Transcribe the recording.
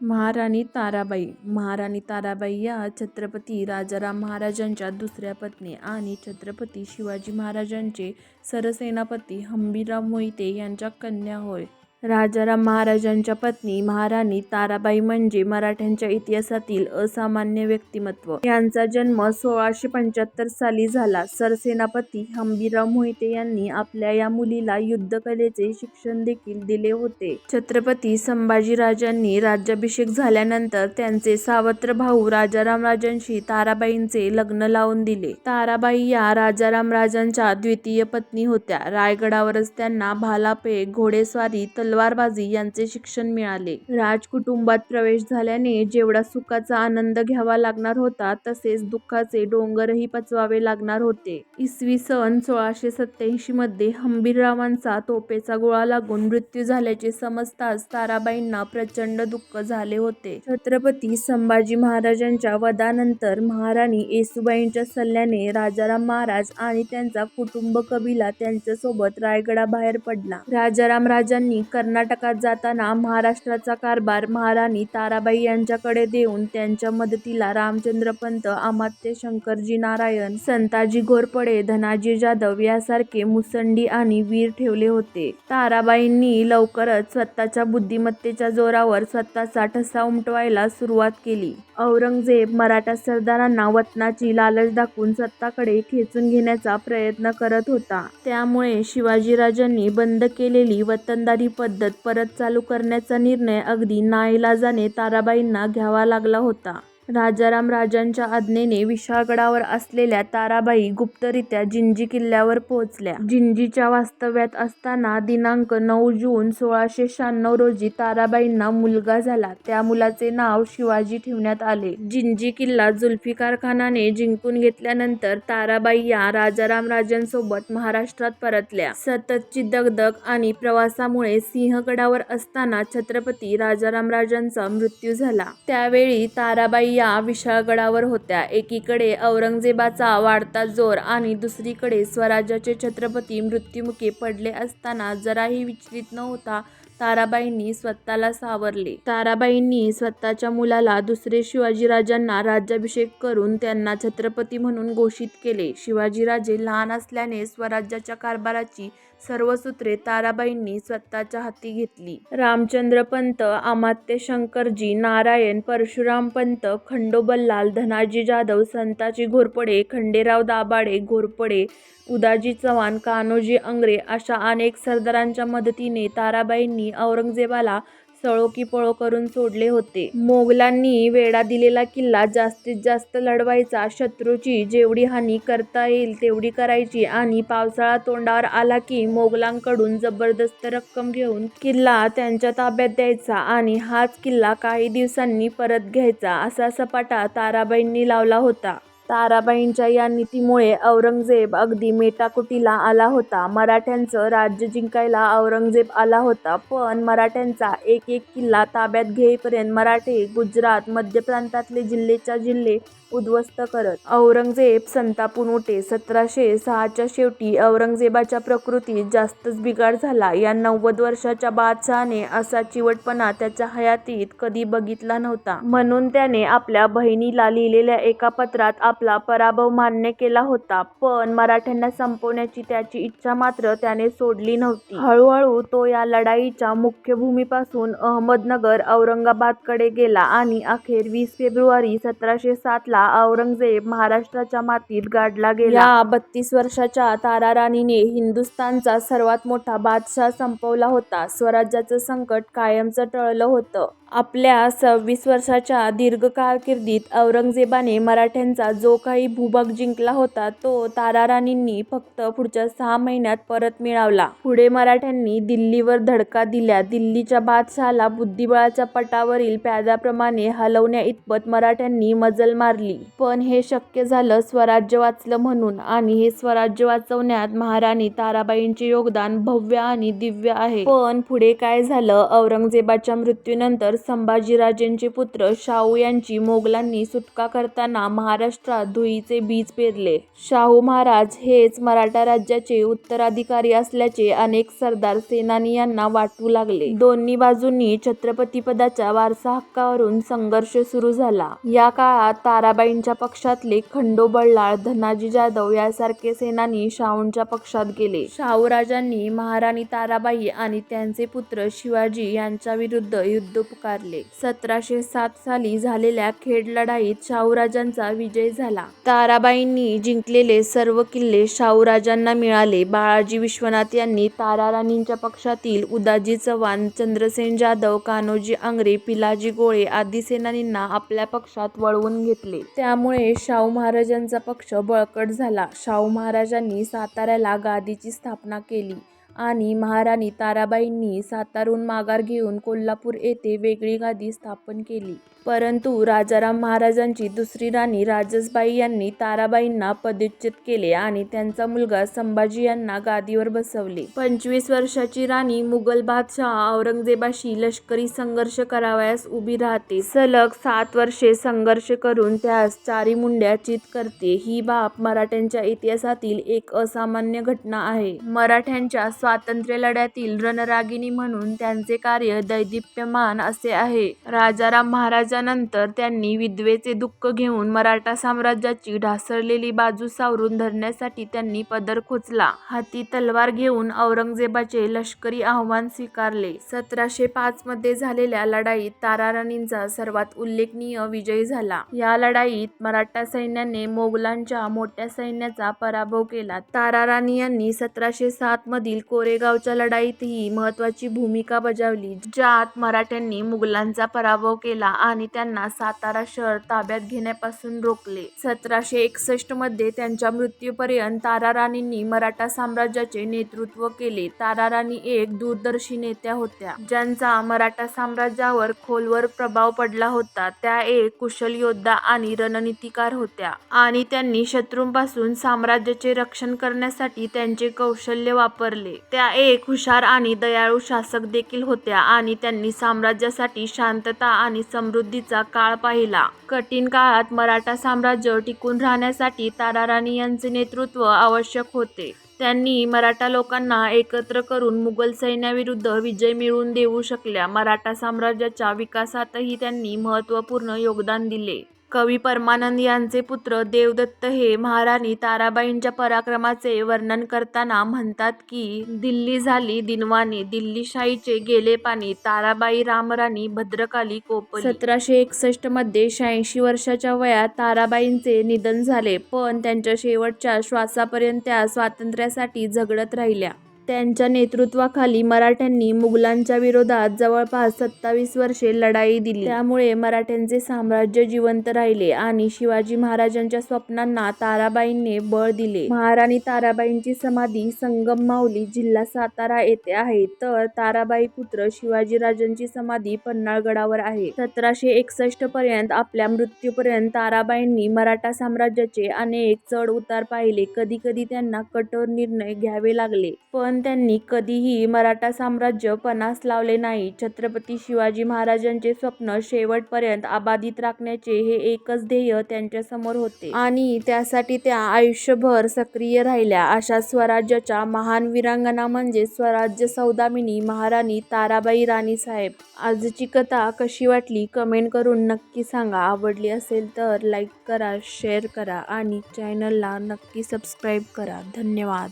महाराणी ताराबाई. महाराणी ताराबाई या छत्रपती राजाराम महाराजांच्या दुसऱ्या पत्नी आणि छत्रपती शिवाजी महाराजांचे सरसेनापती हंबीराव मोहिते यांच्या कन्या होय. राजाराम महाराजांच्या पत्नी महाराणी ताराबाई म्हणजे मराठ्यांच्या इतिहासातील असामान्य व्यक्तिमत्व. यांचा जन्म सोळाशे पंच्याहत्तर साली झाला. सरसेनापती हंबीराव मोहिते यांनी आपल्या या मुलीला युद्धकलेचे शिक्षण देखील दिले होते. छत्रपती संभाजीराजांनी राज्याभिषेक झाल्यानंतर त्यांचे सावत्र भाऊ राजाराम राजांशी ताराबाईंचे लग्न लावून दिले. ताराबाई या राजाराम राजांच्या द्वितीय पत्नी होत्या. रायगडावरच त्यांना भालापे घोडेस्वारी तलवारबाजी यांचे शिक्षण मिळाले. राजकुटुंबात प्रवेश झाल्याने जेवढा सुखाचा आनंद घ्यावा लागणार होता तसेच दुःखाचे डोंगरही पचवावे लागणार होते. इसवी सन सोळाशे सत्याऐंशी मध्ये हंबीररावांचा तोफेचा गोळा लागून मृत्यू झाल्याचे समजताच ताराबाईंना प्रचंड दुःख झाले होते. छत्रपती संभाजी महाराजांच्या वधानंतर महाराणी येसुबाईंच्या सल्ल्याने राजाराम महाराज आणि त्यांचा कुटुंब कबिला त्यांच्यासोबत रायगडाबाहेर पडला. राजाराम राजांनी कर्नाटकात जाताना महाराष्ट्राचा कारभार महाराणी ताराबाई यांच्याकडे देऊन त्यांच्या मदतीला रामचंद्रपंत अमात्य शंकरजी नारायण संताजी घोरपडे धनाजी जाधव यासारखे मुसंडी आणि वीर ठेवले होते. ताराबाईंनी लवकरच स्वतःच्या बुद्धिमत्तेच्या जोरावर स्वतःचा ठसा उमटवायला सुरुवात केली. औरंगजेब मराठा सरदारांना वतनाची लालच दाखवून स्वतःकडे खेचून घेण्याचा प्रयत्न करत होता. त्यामुळे शिवाजीराजांनी बंद केलेली वतनदारी पद पद्धत परत चालू करण्याचा निर्णय अगदी नाईलाजाने ताराबाईंना घ्यावा लागला होता. राजाराम राजांच्या आज्ञेने विशाळगडावर असलेल्या ताराबाई गुप्तरित्या जिंजी किल्ल्यावर पोहोचल्या. जिंजीच्या वास्तव्यात असताना दिनांक नऊ जून सोळाशे शहाण्णव रोजी ताराबाईंना मुलगा झाला. त्या मुलाचे नाव शिवाजी ठेवण्यात आले. जिंजी किल्ला जुल्फिकार खानाने जिंकून घेतल्यानंतर ताराबाई या राजाराम राजांसोबत महाराष्ट्रात परतल्या. सततची दगदग आणि प्रवासामुळे सिंहगडावर असताना छत्रपती राजाराम राजांचा मृत्यू झाला. त्यावेळी ताराबाई या विशाळगडावर होत्या. एकीकडे औरंगजेबाचा वाढता जोर आणि दुसरीकडे स्वराज्याचे छत्रपती मृत्युमुखी पडले असताना जराही विचलित न होता ताराबाईंनी स्वतःला सावरले. ताराबाईंनी स्वतःच्या मुलाला दुसरे शिवाजीराजांना राज्याभिषेक करून त्यांना छत्रपती म्हणून घोषित केले. शिवाजीराजे लहान असल्याने स्वराज्याच्या कारभाराची सर्व सूत्रे ताराबाईंनी स्वतःच्या हाती घेतली. रामचंद्रपंत अमात्य शंकरजी नारायण परशुरामपंत खंडोबल्लाल धनाजी जाधव संताजी घोरपडे खंडेराव दाभाडे घोरपडे उदाजी चव्हाण कान्होजी अंग्रे अशा अनेक सरदारांच्या मदतीने ताराबाईंनी औरंगजेबाला सळोकी पळो करून सोडले होते. मोगलांनी वेढा दिलेला किल्ला जास्तीत जास्त लढवायचा. शत्रूची जेवढी हानी करता येईल तेवढी करायची. आणि पावसाळा तोंडावर आला की मोगलांकडून जबरदस्त रक्कम घेऊन किल्ला त्यांच्या ताब्यात द्यायचा आणि हाच किल्ला काही दिवसांनी परत घ्यायचा असा सपाटा ताराबाईंनी लावला होता. ताराबाईंच्या या नीतीमुळे औरंगजेब अगदी मेटाकुटीला आला होता. मराठ्यांचं राज्य जिंकायला औरंगजेब आला होता पण मराठ्यांचा एक एक किल्ला ताब्यात घेईपर्यंत मराठे गुजरात मध्य प्रांतातले जिल्हेच्या जिल्हे उद्ध्वस्त करत औरंगजेब संतापून उठे. सतराशे सहाच्या शेवटी औरंगजेबाच्या प्रकृतीत जास्तच बिघाड झाला. या नव्वद वर्षाच्या बादशहाने असा चिवटपणा त्याच्या हयातीत कधी बघितला नव्हता. म्हणून त्याने आपल्या बहिणीला लिहिलेल्या एका पत्रात आपला पराभव मान्य केला होता. पण मराठ्यांना संपवण्याची त्याची इच्छा मात्र त्याने सोडली नव्हती. हळूहळू तो या लढाईच्या मुख्य भूमीपासून अहमदनगर औरंगाबादकडे गेला आणि अखेर वीस फेब्रुवारी सतराशे सातला औरंगजेब महाराष्ट्राच्या मातीत गाडला गेला. या बत्तीस वर्षाच्या ताराराणीने हिंदुस्थानचा सर्वात मोठा बादशाह संपवला होता. स्वराज्याचं संकट कायमचं टळलं होतं. आपल्या सव्वीस वर्षाच्या दीर्घ कारकिर्दीत औरंगजेबाने मराठ्यांचा जो काही भूभाग जिंकला होता तो ताराराणींनी फक्त पुढच्या सहा महिन्यात परत मिळवला. पुढे मराठ्यांनी दिल्लीवर धडका दिल्या. दिल्लीच्या बादशहाला बुद्धिबळाच्या पटावरील प्याद्याप्रमाणे हलवण्या इतपत मराठ्यांनी मजल मारली. पण हे शक्य झालं स्वराज्य वाचलं म्हणून आणि हे स्वराज्य वाचवण्यात महाराणी ताराबाईंचे योगदान भव्य आणि दिव्य आहे. पण पुढे काय झालं? औरंगजेबाच्या मृत्यूनंतर संभाजीराजेंचे पुत्र शाहू यांची मोगलांनी सुटका करताना महाराष्ट्रात धुळीचे बीज पेरले. शाहू महाराज हेच मराठा राज्याचे उत्तराधिकारी असल्याचे अनेक सरदार सेनानी यांना वाटू लागले. दोन्ही बाजूंनी छत्रपतीपदाच्या वारसाहक्कावरून संघर्ष सुरू झाला. या काळात ताराबाईंच्या पक्षातले खंडो बल्लाळ, धनाजी जाधव यासारखे सेनानी शाहूंच्या पक्षात गेले. शाहूराजांनी महाराणी ताराबाई आणि त्यांचे पुत्र शिवाजी यांच्याविरुद्ध युद्ध पुकार पुकारले. सतराशे सात साली झालेल्या खेड लढाईत शाहूराजांचा विजय झाला. ताराबाईंनी जिंकलेले सर्व किल्ले शाहूराजांना मिळाले. बाळाजी विश्वनाथ यांनी ताराराणींच्या पक्षातील उदाजी चव्हाण, चंद्रसेन जाधव, कान्होजी आंग्रे, पिलाजी गोळे आदी सेनानींना आपल्या पक्षात वळवून घेतले. त्यामुळे शाहू महाराजांचा पक्ष बळकट झाला. शाहू महाराजांनी साताऱ्याला गादीची स्थापना केली आणि महाराणी ताराबाईंनी सातारून माघार घेऊन कोल्हापूर येथे वेगळी गादी स्थापन केली. परंतु राजाराम महाराजांची दुसरी राणी राजसबाई यांनी ताराबाईंना पदच्युत केले आणि त्यांचा मुलगा संभाजी यांना गादीवर बसवले. पंचवीस वर्षाची राणी मुघल बादशाह औरंगजेबाशी लष्करी संघर्ष करावयास उभी राहते. सलग सात वर्षे संघर्ष करून त्यास चारी मुंड्या चित करते. ही बाब मराठ्यांच्या इतिहासातील एक असामान्य घटना आहे. मराठ्यांच्या स्वातंत्र्यलढ्यातील रणरागिणी म्हणून त्यांचे कार्य दैदिप्यमान असे आहे. राजाराम महाराज महाराजांनंतर त्यांनी विधवेचे दुःख घेऊन मराठा साम्राज्याची ढासळलेली बाजू सावरून धरण्यासाठी त्यांनी पदर खोचला. हाती तलवार घेऊन औरंगजेबाचे लष्करी आव्हान स्वीकारले. सतराशे पाच मध्ये झालेल्या लढाईत ताराराणींचा सर्वात उल्लेखनीय विजय झाला. या लढाईत मराठा सैन्याने मोगलांच्या मोठ्या सैन्याचा पराभव केला. ताराराणी यांनी सतराशे सात मधील कोरेगावच्या लढाईतही महत्त्वाची भूमिका बजावली, ज्यात मराठ्यांनी मुघलांचा पराभव केला आणि त्यांना सातारा शहर ताब्यात घेण्यापासून रोखले. सतराशे एकसष्टमध्ये त्यांच्या मृत्यूपर्यंत ताराराणींनी मराठा साम्राज्याचे नेतृत्व केले. ताराराणी एक दूरदर्शी नेत्या होत्या, ज्यांचा मराठा साम्राज्यावर खोलवर प्रभाव पडला होता. त्या एक कुशल योद्धा आणि रणनीतिकार होत्या आणि त्यांनी शत्रूंपासून साम्राज्याचे रक्षण करण्यासाठी त्यांचे कौशल्य वापरले. त्या एक हुशार आणि दयाळू शासक देखील होत्या आणि त्यांनी साम्राज्यासाठी शांतता आणि समृद्धीचा काळ पाहिला. कठीण काळात मराठा साम्राज्य टिकून राहण्यासाठी ताराराणी यांचे नेतृत्व आवश्यक होते. त्यांनी मराठा लोकांना एकत्र करून मुघल सैन्याविरुद्ध विजय मिळवून देऊ शकल्या. मराठा साम्राज्याच्या विकासातही त्यांनी महत्त्वपूर्ण योगदान दिले. कवी परमानंद यांचे पुत्र देवदत्त हे महाराणी ताराबाईंच्या पराक्रमाचे वर्णन करताना म्हणतात की, दिल्ली झाली दिनवाणी, दिल्लीशाहीचे गेले पाणी, ताराबाई रामराणी भद्रकाली कोप सतराशे एकसष्टमध्ये शहाऐंशी वर्षाच्या वयात ताराबाईंचे निधन झाले. पण त्यांच्या शेवटच्या श्वासापर्यंत त्या स्वातंत्र्यासाठी झगडत राहिल्या. त्यांच्या नेतृत्वाखाली मराठ्यांनी मुघलांच्या विरोधात जवळपास सत्तावीस वर्षे लढाई दिली. त्यामुळे मराठ्यांचे साम्राज्य जिवंत राहिले आणि शिवाजी महाराजांच्या स्वप्नांना ताराबाईंनी बळ दिले. महाराणी ताराबाईंची समाधी संगम माऊली जिल्हा सातारा येथे आहे, तर ताराबाई पुत्र शिवाजीराजांची समाधी पन्हाळगडावर आहे. सतराशे एकसष्ट पर्यंत आपल्या मृत्यूपर्यंत ताराबाईंनी मराठा साम्राज्याचे अनेक चढ-उतार पाहिले. कधीकधी त्यांना कठोर निर्णय घ्यावे लागले, पण त्यांनी कधीही मराठा साम्राज्य पणास लावले नाही. छत्रपती शिवाजी महाराजांचे स्वप्न शेवटपर्यंत अबाधित राखण्याचे हे एकच ध्येय त्यांच्यासमोर होते आणि त्यासाठी त्या आयुष्यभर सक्रिय राहिल्या. अशा स्वराज्याच्या महान वीरांगना म्हणजे स्वराज्य सौदामिनी महाराणी ताराबाई राणीसाहेब. आजची कथा कशी वाटली कमेंट करून नक्की सांगा. आवडली असेल तर लाईक करा, शेअर करा आणि चॅनलला नक्की सबस्क्राईब करा. धन्यवाद.